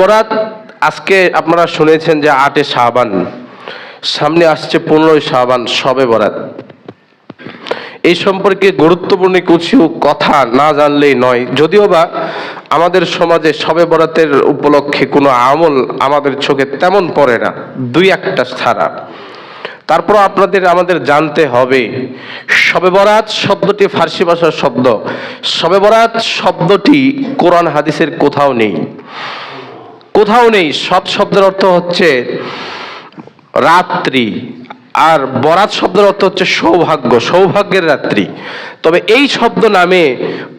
বরাত, আজকে আপনারা শুনেছেন যে আটে শাহবান সামনে আসছে পনেরোই শাহবান সবে বরাত। এই সম্পর্কে গুরুত্বপূর্ণ কিছু কথা না জানলেই নয়, যদিও বা আমাদের সমাজে সবে বরাতের উপলক্ষে কোনো আমল আমাদের চোখে তেমন পড়ে না, দুই একটা ছাড়া। তারপর আপনাদের, আমাদের জানতে হবে শবে বরাত শব্দটি ফার্সি ভাষার শব্দ। শবে বরাত শব্দটি কোরআন হাদিসের কোথাও নেই। কোথাও নেই, সৎ শব্দের অর্থ হচ্ছে রাত্রি, আর বরাত শব্দের অর্থ হচ্ছে সৌভাগ্য, সৌভাগ্যের রাত্রি। তবে এই শব্দ নামে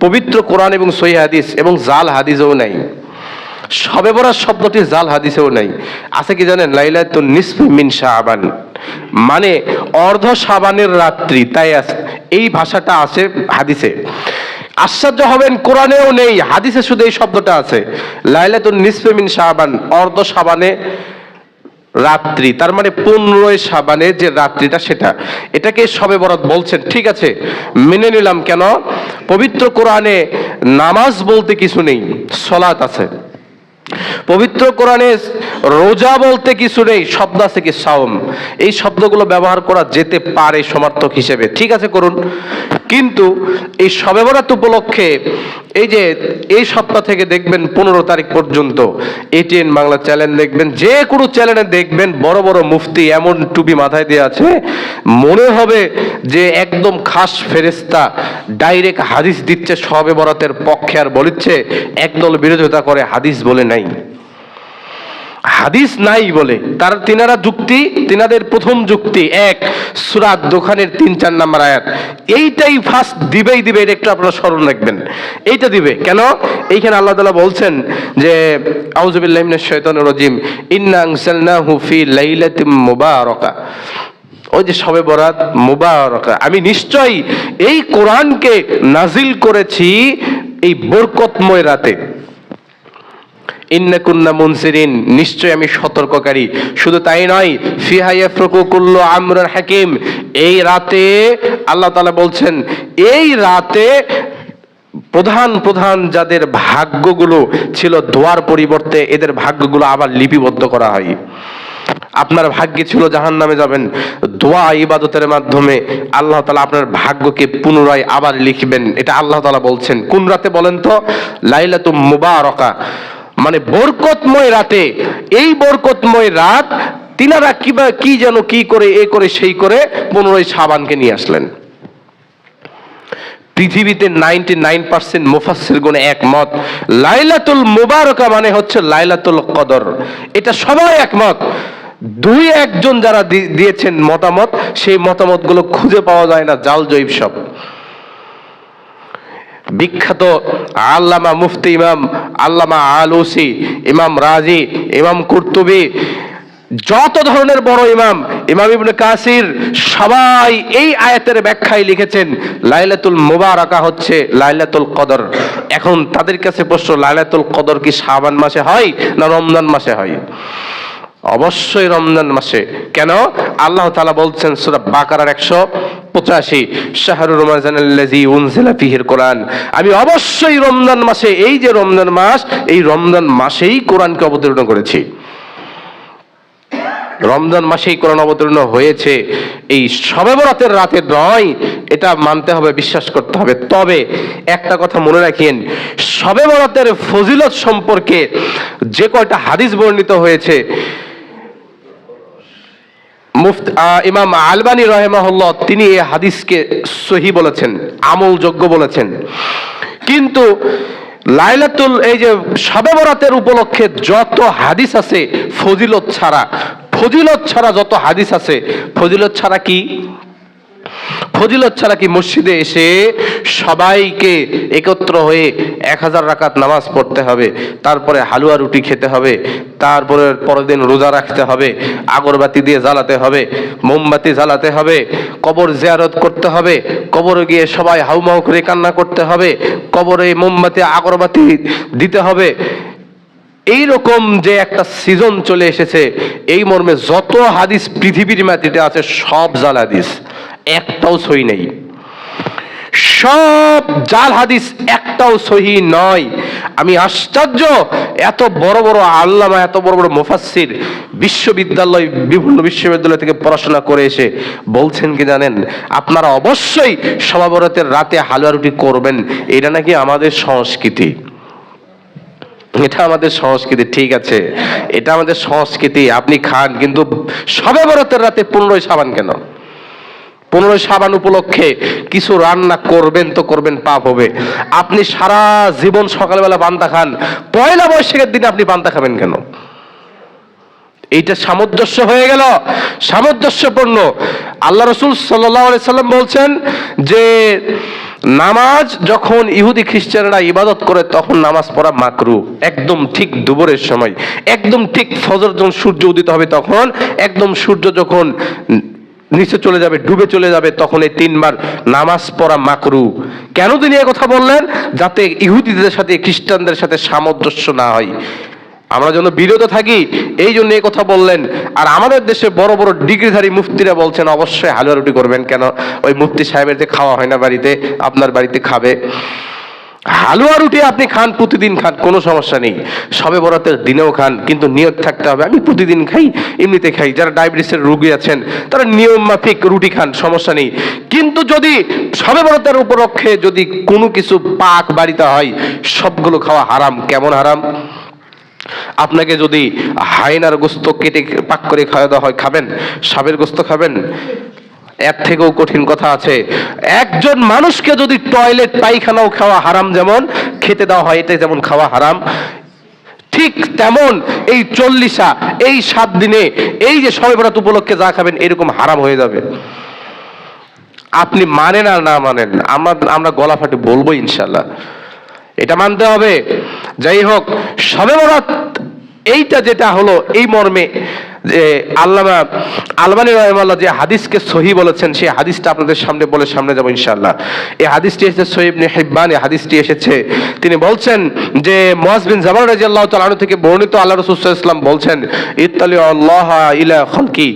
পবিত্র কোরআন এবং সই হাদিস এবং জাল হাদিসেও নাই। সবে বরাত শব্দটি জাল হাদিসেও নাই। আছে কি জানেন? লাইলাতুন নিসফি মিন শাবান। মানে অর্ধ শাবানের রাত্রি, তাই এই ভাষাটা আছে হাদিসে। আশ্চর্য হবেন, কোরআনেও নেই, হাদিসে শুধু এই শব্দটা আছে। লাইলাতুন নিসফি মিন শাবান, অর্ধ শাবানে রাত্রি, তার মানে পনেরোই সাবানে যে রাত্রিটা সেটা। এটাকে সবে বরাত বলছেন, ঠিক আছে, মেনে নিলাম কেন? পবিত্র কোরআনে নামাজ বলতে কিছু নেই সলাত আছে। পবিত্র কোরআনে রোজা বলতে কিছু নেই, শব্দ আছে কি? সাওম। এই শব্দগুলো ব্যবহার করা যেতে পারে সমার্থক হিসেবে। ঠিক আছে, করুন। কিন্তু এই শবে বরাত উপলক্ষে এই যে এই সপ্তাহ থেকে দেখবেন পনেরো তারিখ পর্যন্ত এটিএন বাংলা চ্যানেল দেখবেন, যে কোনো চ্যানেলে দেখবেন বড় বড় মুফতি এমন টুপি মাথায় দিয়ে আছে, মনে হবে যে একদম খাস ফেরেস্তা ডাইরেক্ট হাদিস দিচ্ছে শবে বরাতের পক্ষে আর বলিচ্ছে, একদল বিরোধিতা করে হাদিস বলে নাই। হাদিস নাই বলে। তার তিনারা যুক্তি, তিনাদের প্রথম যুক্তি এক, সুরাত দোকানের তিন, চার নাম্বার আয়াত। এইটাই ফার্স্ট দিবেই দিবে, এটা একটু আপনারা স্মরণ রাখবেন। এইটা দিবে। কেন? এইখানে আল্লাহ তালা বলছেন যে আউজুবিল্লাহিমিনাশ শাইতানির রাজিম, ইন্না আনসালনাহু ফি লাইলাতিম মুবারাকা। ওই যে সবে বরাত মুবারকা। আমি নিশ্চয়ই এই কোরআনকে নাজিল করেছি এই বরকতময় রাতে। ইন্নাকুন্না মুনসিরিন নিশ্চয় আমি সতর্ককারী। শুধু তাই নয় ফিহাইয়া ফ্রকুকুল্ল হাকিম। এই রাতে আল্লাহ তাআলা বলছেন, এই রাতে প্রধান প্রধান যাদের ভাগ্যগুলো ছিল দোয়ার পরিবর্তে, এদের ভাগ্যগুলো আবার লিপিবদ্ধ করা হয়। আপনার ভাগ্যে ছিল জাহান নামে যাবেন। দোয়া ইবাদতের মাধ্যমে আল্লাহ তালা আপনার ভাগ্যকে পুনরায় আবার লিখবেন। এটা আল্লাহ তালা বলছেন। কোন রাতে বলেন তো? লাইলাতু মুবারকা। মানে বরকতময় রাতে, এই বরকতময় রাত তিনারা কিবা, কি যেন কি করে, এ করে, সেই করে পনেরোই সাবানকে নিয়ে আসলেন। পৃথিবীতে নাইনটি নাইন পার্সেন্ট মুফাসের গুণে একমত। লাইলাতুল মুবারকা মানে হচ্ছে লাইলাতুল কদর। এটা সবাই একমত। দুই একজন যারা দিয়েছেন মতামত, সেই মতামতগুলো খুঁজে পাওয়া যায় না, জাল জৈব সব। বিখ্যাত আল্লামা মুফতি ইমাম আল্লামা আলুসি, ইমাম রাজি, ইমাম কুর্তুবি, যত ধরনের বড় ইমাম ইমাম ইবনে কাসির, সবাই এই আয়াতের ব্যাখ্যায় লিখেছেন, লাইলাতুল মুবারাকা হচ্ছে লাইলাতুল কদর। এখন তাদের কাছে প্রশ্ন, লাইলাতুল কদর কি শাবান মাসে হয় না রমজান মাসে হয়? অবশ্যই রমজান মাসে। কেন? আল্লাহ তাআলা বলছেন, সূরা বাকারার একশো পঁচাশি, শাহরুর উনজিলা ফিহির কোরআন। আমি অবশ্যই রমজান মাসে, এই যে রমজান মাস, এই রমজান মাসেই কোরআনকে অবতীর্ণ করেছি। রমজান মাসেই কোরআন অবতীর্ণ হয়েছে, এই সবে বরাতের রাতে নয়, এটা মানতে হবে, বিশ্বাস করতে হবে। তবে একটা কথা মনে রাখেন সবে বরাতের ফজিলত সম্পর্কে যে কয়টা হাদিস বর্ণিত হয়েছে মুফত ইমাম আলবানী রহেমাহুল্লাহ, তিনি এই হাদিসকে সহি বলেছেন, আমলযোগ্য বলেছেন। কিন্তু লাইলাতুল, এই যে বরাতের উপলক্ষে যত হাদিস আছে, ফজিলত ছাড়া ফজিলত ছাড়া যত হাদিস আছে, ফজিলত ছাড়া কি? ফজিলত ছাড়া কি মসজিদে এসে সবাইকে একত্র হয়ে এক হাজার রাকাত নামাজ পড়তে হবে, তারপরে হালুয়া রুটি খেতে হবে, তারপরে পরের দিন রোজা রাখতে হবে, আগরবাতি দিয়ে জ্বালাতে হবে, মোমবাতি জ্বালাতে হবে, কবর জিয়ারত করতে হবে, কবরে গিয়ে সবাই হাউমাউ করে কান্না করতে হবে, কবরে মোমবাতি, আগরবাতি দিতে হবে। এই রকম যে একটা সিজন চলে এসেছে, এই মর্মে যত হাদিস পৃথিবীর মাটিতে আছে, সব জাল হাদিস একটাও সই নেই। সব জাল হাদিস একটাও সহি নয়। আমি আশ্চর্য, এত বড় বড় আল্লামা, এত বড় বড় মুফাসসির বিশ্ববিদ্যালয়, বিভিন্ন বিশ্ববিদ্যালয় থেকে পড়াশোনা করে এসে বলছেন কি জানেন, আপনারা অবশ্যই সমাবরতের রাতে হালুয়া রুটি করবেন। এটা নাকি আমাদের সংস্কৃতি। এটা আমাদের সংস্কৃতি, ঠিক আছে। এটা আমাদের সংস্কৃতি, আপনি খান, কিন্তু সবে বরতের রাতে পনেরোই সাবান কেন? পনেরোই সাবান উপলক্ষে কিছু রান্না করবেন তো করবেন, পাপ হবে। আপনি সারা জীবন সকালবেলা পান্তা খান, পয়লা বৈশাখের দিনে আপনি পান্তা খাবেন কেন? এইটা সামঞ্জস্য হয়ে গেল, সামঞ্জস্যপূর্ণ। আল্লাহ রসুল সাল্লাম বলছেন যে, নামাজ যখন ইহুদি খ্রিস্টানরা ইবাদত করে, তখন নামাজ পড়া মাকরু। একদম ঠিক দুপুরের সময়, একদম ঠিক ফজর যখন সূর্য উদিত হবে, তখন একদম সূর্য যখন নিচে চলে যাবে, ডুবে চলে যাবে, তখন এই তিনবার নামাজ পড়া মাকরু। কেন তিনি কথা বললেন? যাতে ইহুদিদের সাথে, খ্রিস্টানদের সাথে সামঞ্জস্য না হয়। আমরা যেন বিরত থাকি, এই জন্য এই কথা বললেন। আর আমাদের দেশে বড় বড় ডিগ্রিধারী মুফতিরা বলছেন, অবশ্যই হালুয়া রুটি করবেন। কেন? ওই মুফতি সাহেবের যে খাওয়া হয় না বাড়িতে, আপনার বাড়িতে খাবে। হালুয়া রুটি আপনি খান, প্রতিদিন খান, কোনো সমস্যা নেই। সবে বরাতের দিনেও খান, কিন্তু নিয়ত থাকতে হবে। আমি প্রতিদিন খাই, এমনিতে খাই। যারা ডায়াবেটিসের রোগী আছেন, তারা নিয়ম মাফিক রুটি খান, সমস্যা নেই। কিন্তু যদি সবে বরাতের উপলক্ষে যদি কোনো কিছু পাক বাড়িতে হয়, সবগুলো খাওয়া হারাম। কেমন হারাম? আপনাকে যদি হাইনার গোস্ত কেটে পাক করে খাওয়া দাওয়া হয়, খাবেন? সাবের গোস্ত খাবেন? এর থেকেও কঠিন কথা আছে। একজন মানুষকে যদি টয়লেট, পায়খানাও খাওয়া হারাম যেমন, খেতে দেওয়া হয় এটা যেমন খাওয়া হারাম, ঠিক তেমন এই চল্লিশা, এই সাত দিনে, এই যে সবে বরাত উপলক্ষে যা খাবেন এরকম হারাম হয়ে যাবে। আপনি মানেন আর না মানেন, আমরা আমরা গলা ফাটে বলব ইনশাল্লাহ এটা মানতে হবে। যাই হোক, সবে বরাত এইটা যেটা হলো এই মর্মে যে আল্লামা আলবানী রহমাল্লাহ যে হাদিসকে সহি বলেছেন, সেই হাদিসটা আপনাদের সামনে বলে সামনে যাব ইনশাল্লাহ এই হাদিসটি এসেছে সহিব হেব্বান, এই হাদিসটি এসেছে। তিনি বলছেন যে মহাজবিন বিন রাজি তাআলা থেকে বর্ণিত আল্লাহ রসুল ইসলাম বলছেন ইতালি আল্লাহ ইলা খালকি।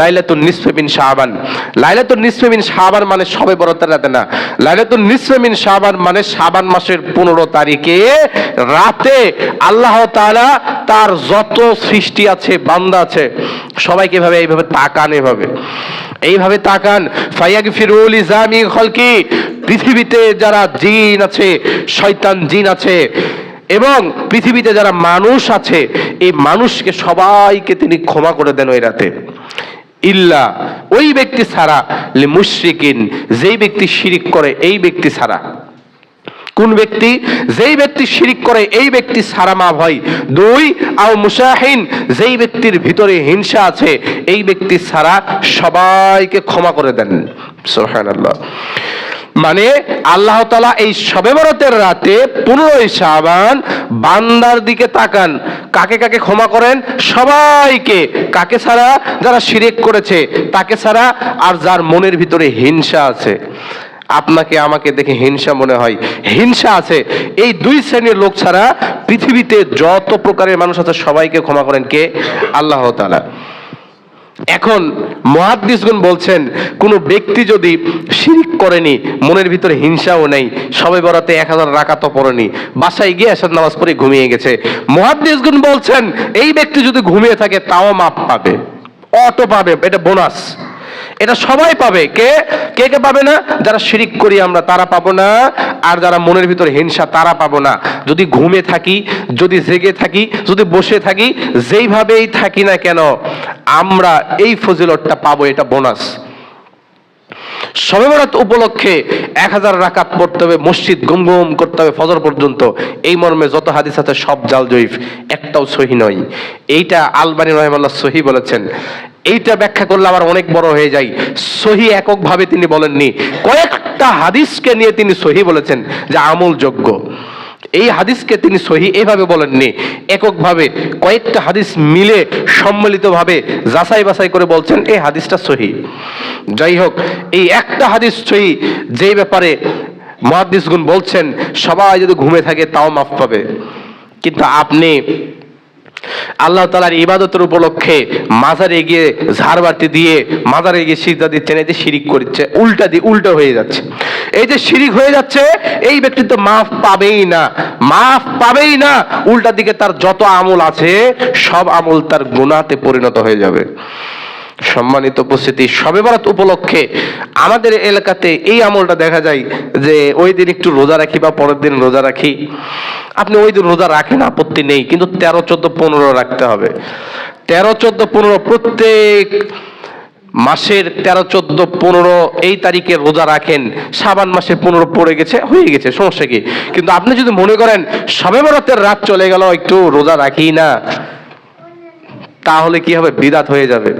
লাইলাতুন নিসফে মিন শাবান। লাইলাতুন নিসফে মিন শাবান মানে সবে বরাতের রাতে না। লাইলাতুন নিসফে মিন শাবান মানে শাবান মাসের পনেরো তারিখে রাতে আল্লাহ তাআলা তার যত সৃষ্টি আছে, বান্দা আছে, সবাইকে এভাবে, এইভাবে তাকান এভাবে। এইভাবে তাকান। ফায়াগ ফিরুল ইজামি খলকি। পৃথিবীতে যারা জিন আছে, শয়তান জিন আছে এবং পৃথিবীতে যারা মানুষ আছে, এই মানুষকে সবাইকে তিনি ক্ষমা করে দেন ওই রাতে। ইল্লা, ওই ব্যক্তি ছাড়া মুশরিকিন, যেই ব্যক্তি শিরিক করে, এই ব্যক্তি ছাড়া। কোন ব্যক্তি? যেই ব্যক্তি শিরিক করে, এই ব্যক্তি সারা মা ভয় দুই, আও মুসাহিন যেই ব্যক্তির ভিতরে হিংসা আছে, এই ব্যক্তি ছাড়া সবাইকে ক্ষমা করে দেন। সুবহানাল্লাহ। মানে আল্লাহ তালা এই সবে বরতের রাতে পনেরোই শাবান বান্দার দিকে তাকান। কাকে কাকে ক্ষমা করেন? সবাইকে। কাকে ছাড়া? যারা শিরেক করেছে, তাকে ছাড়া আর যার মনের ভিতরে হিংসা আছে। আপনাকে, আমাকে দেখে হিংসা মনে হয়। হিংসা আছে। এই দুই শ্রেণির লোক ছাড়া পৃথিবীতে যত প্রকারের মানুষ আছে, সবাইকে ক্ষমা করেন কে? আল্লাহ তাআলা। এখন মহাদ্দিসগুন বলছেন, কোনো ব্যক্তি যদি শিরিক করেনি, মনের ভিতরে হিংসাও নেই, সবে বরাতে এক হাজার রাকাতও পড়েনি, বাসায় গিয়ে আসার নামাজ পড়ে ঘুমিয়ে গেছে। মহাদ্দিসগুন বলছেন, এই ব্যক্তি যদি ঘুমিয়ে থাকে, তাও মাপ পাবে, অটো পাবে, এটা বোনাস। এটা সবাই পাবে। কে? কে কে পাবে না? যারা শিরিক করি আমরা, তারা পাবো না। আর যারা মনের ভিতরে হিংসা, তারা পাবো না। যদি ঘুমে থাকি, যদি জেগে থাকি, যদি বসে থাকি, যেইভাবেই থাকি না কেন, আমরা এই ফজিলতটা পাবো, এটা বোনাস। সবেবরাত উপলক্ষে এক হাজার রাকাত পড়তে হবে, মসজিদ গুম গুম করতে হবে ফজর পর্যন্ত। এই মর্মে যত হাদিস আছে, সব জাল জয়ীফ। একটাও সহি নয়। এইটা আলবানী রহমাল্লাহ সহি বলেছেন। এইটা ব্যাখ্যা করলে আবার অনেক বড় হয়ে যায় সহি এককভাবে তিনি বলেননি। কয়েকটা হাদিসকে নিয়ে তিনি সহি বলেছেন যে আমলযোগ্য এই হাদিসকে তিনি সহি এভাবে বলেননি। এককভাবে কয়েকটা হাদিস মিলে সম্মিলিতভাবে যাচাই বাছাই করে বলছেন এই হাদিসটা সহি। যাই হোক, এই একটা হাদিস সহি যেই ব্যাপারে মহাদিসগুন বলছেন, সবাই যদি ঘুমে থাকে তাও মাফ পাবে। কিন্তু আপনি আল্লাহ তালার ইবাদতের উপলক্ষে মাজারে গিয়ে ঝাড়বাতি দিয়ে মাজারে গিয়ে সিজদা দিচ্ছেন, এই যে শিরিক করছে উল্টা দিয়ে উল্টো হয়ে যাচ্ছে। এই যে শিরিক হয়ে যাচ্ছে, এই ব্যক্তি তো মাফ পাবেই না, মাফ পাবেই না। উল্টা দিকে তার যত আমল আছে, সব আমল তার গুণাতে পরিণত হয়ে যাবে। সম্মানিত উপস্থিতি সবে বরাত উপলক্ষে আমাদের এলাকাতে এই আমলটা দেখা যায় যে ওই দিন একটু রোজা রাখি বা পরের দিন রোজা রাখি। আপনি ওই দিন রোজা রাখেন, আপত্তি নেই, কিন্তু তেরো, চোদ্দ, পনেরো রাখতে হবে। তেরো, চোদ্দ, পনেরো প্রত্যেক মাসের তেরো, চোদ্দ, পনেরো এই তারিখে রোজা রাখেন। সাবান মাসে পনেরো পড়ে গেছে, হয়ে গেছে, সমস্যা কি? কিন্তু আপনি যদি মনে করেন সবে বরাতের রাত চলে গেল, একটু রোজা রাখি না। তাহলে কি হবে? বিদাত হয়ে যাবে।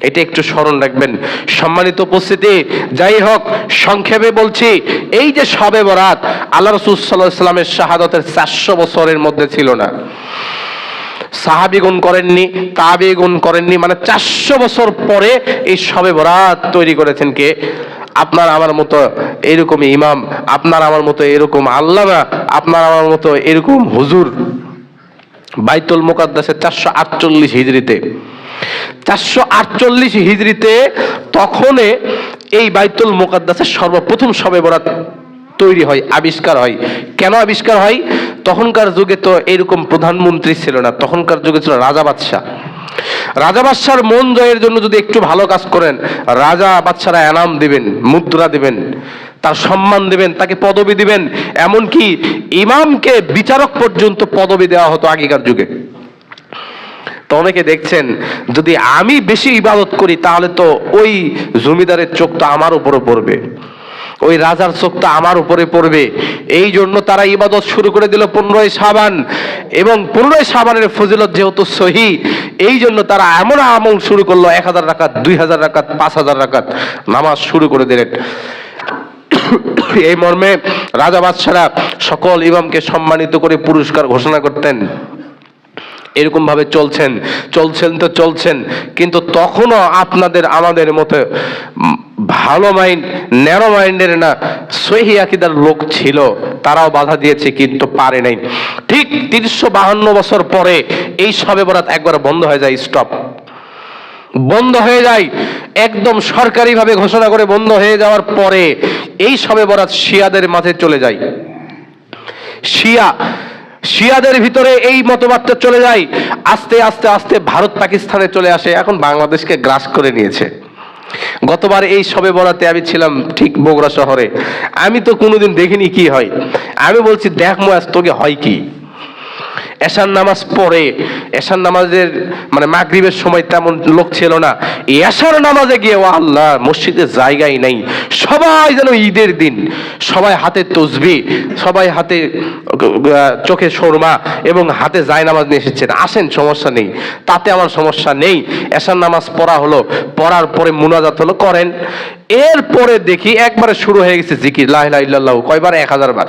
এটা একটু স্মরণ রাখবেন। সম্মানিত উপস্থিতি, যাই হোক, সংক্ষেপে বলছি, এই যে সবে বরাত, আল্লাহ রসুল সাল্লাহ সাল্লামের শাহাদতের চারশো বছরের মধ্যে ছিল না। সাহাবি গুণ করেননি তাবি গুণ করেননি মানে চারশো বছর পরে এই সবে বরাত তৈরি করেছেন কে? আপনার আমার মতো এরকম ইমাম, আপনার আমার মতো এরকম আল্লামা, আপনার আমার মতো এরকম হুজুর বাইতুল মোকাদ্দাসে চারশো আটচল্লিশ হিজড়িতে চারশো আটচল্লিশ হিজড়িতে তখনে এই বাইতুল মোকাদ্দাসের সর্বপ্রথম সবে বরাত তৈরি হয়, আবিষ্কার হয়। কেন আবিষ্কার হয়? তখনকার যুগে তো এরকম প্রধানমন্ত্রী ছিল না, তখনকার যুগে ছিল রাজা বাদশাহ। রাজা বাদশার মন জয়ের জন্য যদি একটু ভালো কাজ করেন, রাজা বাদশারা এনাম দিবেন, মুদ্রা দিবেন, তার সম্মান দিবেন, তাকে পদবি দিবেন, এমনকি ইমামকে বিচারক পর্যন্ত পদবি দেওয়া হতো আগেকার যুগে। তো অনেকে দেখছেন, যদি আমি বেশি ইবাদত করি, তাহলে তো ওই জমিদারের চোখ তো আমার উপরে পড়বে। ওই রাজার চোখটা আমার উপরে পড়বে। এই জন্য তারা ইবাদত শুরু করে দিল পনেরোই সাবান এবং পনেরোই সাবানের ফজিলত যেহেতু সহি, এই জন্য তারা এমন আমল শুরু করল, এক হাজার রাকাত, দুই হাজার রাকাত, পাঁচ হাজার রাকাত নামাজ শুরু করে দিলেন। এই মর্মে রাজা বাদশারা সকল ইমামকে সম্মানিত করে পুরস্কার ঘোষণা করতেন। এরকম ভাবে চলছেন চলছেন তো চলছেন, কিন্তু তখনও আপনাদের আমাদের মতো ভালো মাইন্ড ন্যারো মাইন্ডের না সহি আকিদার লোক ছিল, তারাও বাধা দিয়েছে কিন্তু পারে নাই। ঠিক তিনশো বাহান্ন বছর পরে এই সবে বরাত একবার বন্ধ হয়ে যায় স্টপ বন্ধ হয়ে যায়, একদম সরকারিভাবে ঘোষণা করে বন্ধ হয়ে যাওয়ার পরে এই সবে বরাত শিয়াদের মাঝে চলে যায়। শিয়া শিয়াদের ভিতরে এই মতবাদটা চলে যায়। আস্তে আস্তে আস্তে ভারত পাকিস্তানে চলে আসে, এখন বাংলাদেশকে গ্রাস করে নিয়েছে। গতবার এই সবে বরাতে আমি ছিলাম ঠিক বগুড়া শহরে। আমি তো কোনোদিন দেখিনি কি হয়। আমি বলছি, দেখ মোয়াজ তোকে হয় কি? এশার নামাজ পড়ে, এশার নামাজের মানে মাগরিবের সময় তেমন লোক ছিল না। এশার নামাজে গিয়ে ও আল্লাহ, মসজিদে জায়গাই নাই। সবাই যেন ঈদের দিন, সবাই হাতে তসবি, সবাই হাতে চোখে শর্মা এবং হাতে জায় নামাজ নিয়ে এসেছেন। আসেন, সমস্যা নেই। তাতে আমার সমস্যা নেই। এশার নামাজ পড়া হলো, পড়ার পরে মুনাজাত হলো, করেন। এরপরে দেখি একবারে শুরু হয়ে গেছে জিকির লাহ কয়বার? এক হাজার বার।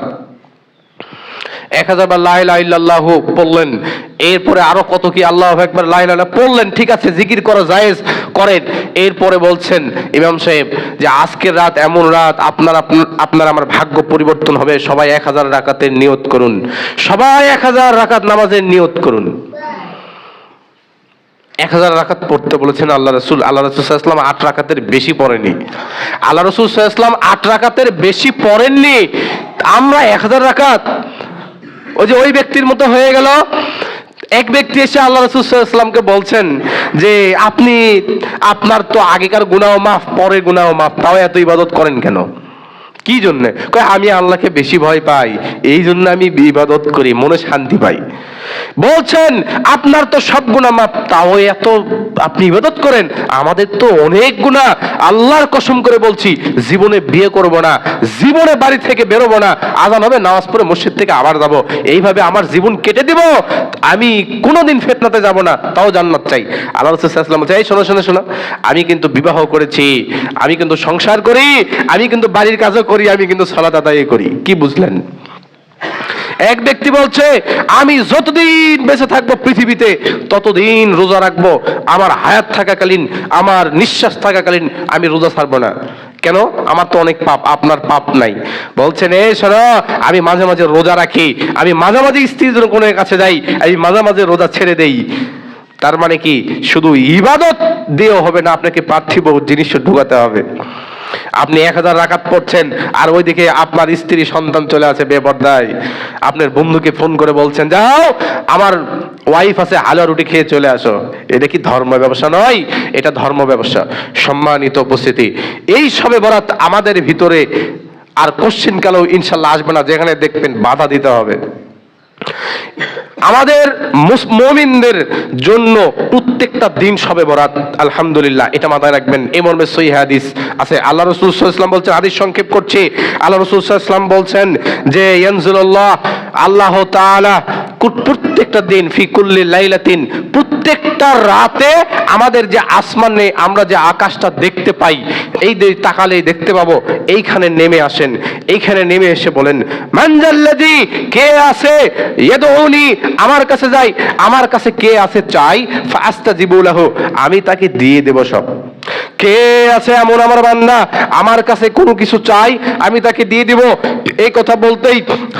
এক হাজার বার লাহ লাহ পড়লেন। এরপরে আরও কত কি আল্লাহ একবার লাহ লাহ পড়লেন, ঠিক আছে, জিকির করা জায়েজ করেন। এরপরে বলছেন ইমাম সাহেব যে আজকের রাত এমন রাত, আপনার আপন- আপনার আমার ভাগ্য পরিবর্তন হবে, সবাই এক হাজার রাকাতের নিয়ত করুন। সবাই এক হাজার রাকাত নামাজের নিয়ত করুন। এক হাজার রাকাত পড়তে বলেছেন আল্লাহ রসুল আল্লাহ রসুল ইসলাম আট রাকাতের বেশি পড়েনি। আল্লাহ রসুল ইসলাম আট রাকাতের বেশি পড়েননি। আমরা এক হাজার রাকাত ওই যে ওই ব্যক্তির মতো হয়ে গেল। এক ব্যক্তি এসে আল্লাহ রসুলামকে বলছেন যে, আপনি, আপনার তো আগেকার গুণাও মাফ, পরের গুণাও মাফ, তাও এত ইবাদত করেন কেন? কি জন্যে? আমি আল্লাহকে বেশি ভয় পাই, এই জন্য আমি ইবাদত করি, মনে শান্তি পাই। বলছেন, আপনার তো সব গুণা মাপ তাও এত আপনি ইবাদত করেন, আমাদের তো অনেক গুণা আল্লাহর কসম করে বলছি, জীবনে বিয়ে করব না, জীবনে বাড়ি থেকে বেরোবো না, আজান হবে, নামাজ পড়ে মসজিদ থেকে আবার যাব। এইভাবে আমার জীবন কেটে দিব, আমি কোনোদিন ফেতনাতে যাব না, তাও জান্নাত চাই। আল্লাহ রসুলাম চাই শোনো শোনো শোনো, আমি কিন্তু বিবাহ করেছি, আমি কিন্তু সংসার করি, আমি কিন্তু বাড়ির কাজও করি, আমি কিন্তু সালাত আদায় করি। কি বুঝলেন? এক ব্যক্তি বলছে, আমি যতদিন বেঁচে থাকব পৃথিবীতে, ততদিন রোজা রাখব। আমার হায়াত থাকাকালীন, আমার নিঃশ্বাস থাকাকালীন আমি রোজা ছাড়বো না। কেন? আমার তো অনেক পাপ, আপনার পাপ নাই। বলছেন এ শোনো, আমি মাঝে মাঝে রোজা রাখি, আমি মাঝে মাঝে স্ত্রীর কোনের কাছে যাই, আমি মাঝে মাঝে রোজা ছেড়ে দেই। তার মানে কি? শুধু ইবাদত দিয়েও হবে না, আপনাকে পার্থিব জিনিস ঢুকাতে হবে। আপনি এক হাজার রাকাত পড়ছেন, আর ওইদিকে আপনার স্ত্রী সন্তান চলে আছে বেপর্দায়। আপনার বন্ধুকে ফোন করে বলছেন, যাও, আমার ওয়াইফ আছে, হালুয়া রুটি খেয়ে চলে আসো। এটা কি ধর্ম ব্যবসা নয়? এটা ধর্ম ব্যবসা। সম্মানিত উপস্থিতি, এই সবে বরাত আমাদের ভিতরে আর কোশ্চিন কালেও ইনশাল্লাহ আসবে না, যেখানে দেখবেন বাধা দিতে হবে। আমাদের মমিনদের জন্য প্রত্যেকটা দিন সবে বরাত, আলহামদুলিল্লাহ, এটা মাথায় রাখবেন। এ মর্মে সহি হাদিস আছে। আল্লাহ রসুল ইসলাম বলছেন, হাদিস সংক্ষেপ করছি। আল্লাহ রসুল ইসলাম বলছেন যে ইয়ানজুল্লাহ আল্লাহ কুট- প্রত্যেকটা দিন ফি কুল্লি লাইলাতিন, প্রত্যেকটা রাতে আমাদের যে আসমানে আমরা যে আকাশটা দেখতে পাই, এই তাকালেই দেখতে পাবো, এইখানে নেমে আসেন। এইখানে নেমে এসে বলেন মানজাল্লাদি কে আছে? ইয়েদউনি, আমার কাছে যাই। আমার কাছে কে আছে চাই? ফাস্তাজিবুলাহু আমি তাকে দিয়ে দেব সব। কে আছে এমন আমার বান্দা? আমার কাছে কোনো কিছু চাই, আমি তাকে দিয়ে দিব। এই কথা বলতেই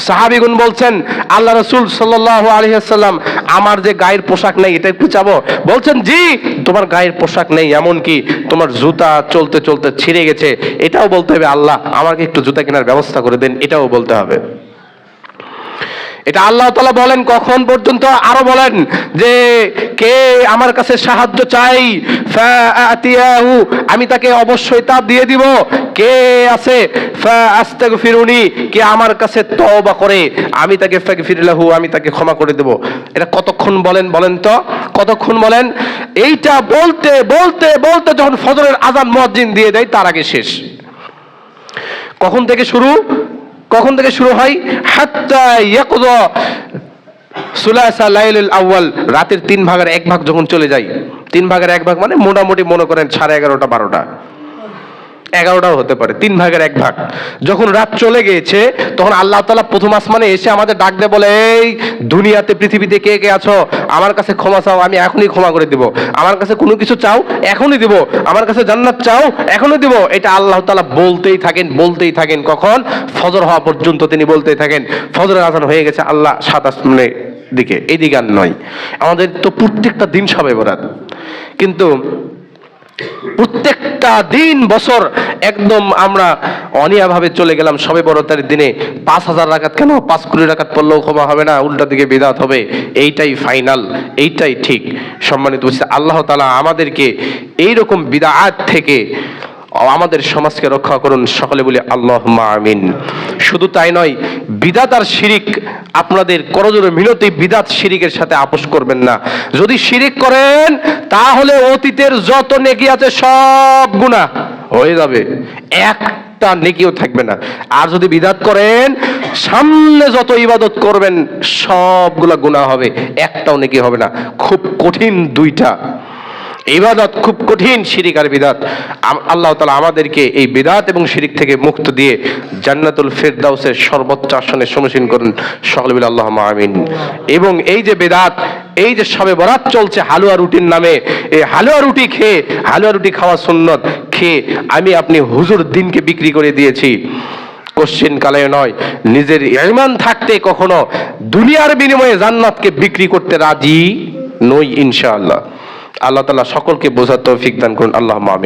সাহাবিগুন বলছেন, আল্লাহ রসুল সাল্লাহ আলহিহাল্লাম আমার যে গায়ের পোশাক নেই, এটা একটু চাবো? বলছেন, জি, তোমার গায়ের পোশাক নেই এমন কি তোমার জুতা চলতে চলতে ছিঁড়ে গেছে, এটাও বলতে হবে আল্লাহ, আমাকে একটু জুতা কেনার ব্যবস্থা করে দেন, এটাও বলতে হবে। এটা আল্লাহ তালা বলেন কখন পর্যন্ত? আরও বলেন যে কে আমার কাছে সাহায্য চাই? আমি তাকে অবশ্যই তা দিয়ে দিব। কে আছে? ফিরুনি কে আমার কাছে তওবা করে, আমি তাকে ফাগফিরলাহু, আমি তাকে ক্ষমা করে দেব। এটা কতক্ষণ বলেন বলেন তো? কতক্ষণ বলেন? এইটা বলতে বলতে বলতে যখন ফজরের আজান মুয়াজ্জিন দিয়ে দেয়, তার আগে শেষ। কখন থেকে শুরু? কখন থেকে শুরু হয়? হাত্তা সুলাসা লাইলুল আউয়াল। রাতের তিন ভাগের এক ভাগ যখন চলে যায়, তিন ভাগের এক ভাগ মানে মোটামুটি মনে করেন সাড়ে এগারোটা, বারোটা। এগারোটাও হতে পারে, তিন ভাগের এক ভাগ। যখন রাত চলে গিয়েছে, তখন আল্লাহ তালা প্রথম আসমানে এসে আমাদের ডাক দেয়, বলে, এই দুনিয়াতে, পৃথিবীতে কে কে আছো? আমার কাছে ক্ষমা চাও, আমি এখনই ক্ষমা করে দিব। আমার কাছে কোনো কিছু চাও, এখনই দিব। আমার কাছে জান্নাত চাও, এখনই দিব। এটা আল্লাহ তালা বলতেই থাকেন বলতেই থাকেন। কখন? ফজর হওয়া পর্যন্ত তিনি বলতেই থাকেন, ফজরের আজান হয়ে গেছে, আল্লাহ সাত আসমানের দিকে এই দিকে আর নয়। আমাদের তো প্রত্যেকটা দিন সবে বরাত। কিন্তু প্রত্যেকটা দিন, বছর একদম আমরা অনিয়াভাবে চলে গেলাম সবে বড়তার দিনে। পাঁচ হাজার রাখাত কেন? পাঁচ কুড়ি রাখাত পড়লেও ক্ষমা হবে না, উল্টা দিকে বিদাত হবে। এইটাই ফাইনাল এইটাই ঠিক। সম্মানিত আল্লাহ তালা আমাদেরকে এইরকম বিদাত থেকে আমাদের সমাজকে রক্ষা করুন, সকলে বলি আল্লাহ আমিন। শুধু তাই নয়, বিদাত আর শিরিক আপনাদের করজোরে মিনতি বিদাত শিরিকের সাথে আপোষ করবেন না। যদি শিরিক করেন, তাহলে অতীতের যত নেকি আছে সব গুণা হয়ে যাবে। একটা নেকিও থাকবে না। আর যদি বিদাত করেন, সামনে যত ইবাদত করবেন, সবগুলা গুণা হবে, একটাও নেকি হবে না। খুব কঠিন দুইটা। ইবাদত খুব কঠিন শিরিক আর বিদাত। আল্লাহ তালা আমাদেরকে এই বিদাত এবং শিরিক থেকে মুক্ত দিয়ে জান্নাতুল ফেরদাউসের সর্বোচ্চ আসনে সমীচীন করুন। সকলে মিলে আল্লাহ আমিন। এবং এই যে বেদাত, এই যে সবে বরাত চলছে হালুয়া রুটির নামে, এই হালুয়া রুটি খেয়ে, হালুয়া রুটি খাওয়া সুন্নত, খেয়ে আমি আপনি হুজুর দিনকে বিক্রি করে দিয়েছি। কোশ্চিন কালে নয়, নিজের ইমান থাকতে কখনো দুনিয়ার বিনিময়ে জান্নাতকে বিক্রি করতে রাজি নই ইনশাআল্লাহ। আল্লাহ তালা সকলকে বোঝার তৌফিক দান করুন। আল্লাহ আমিন।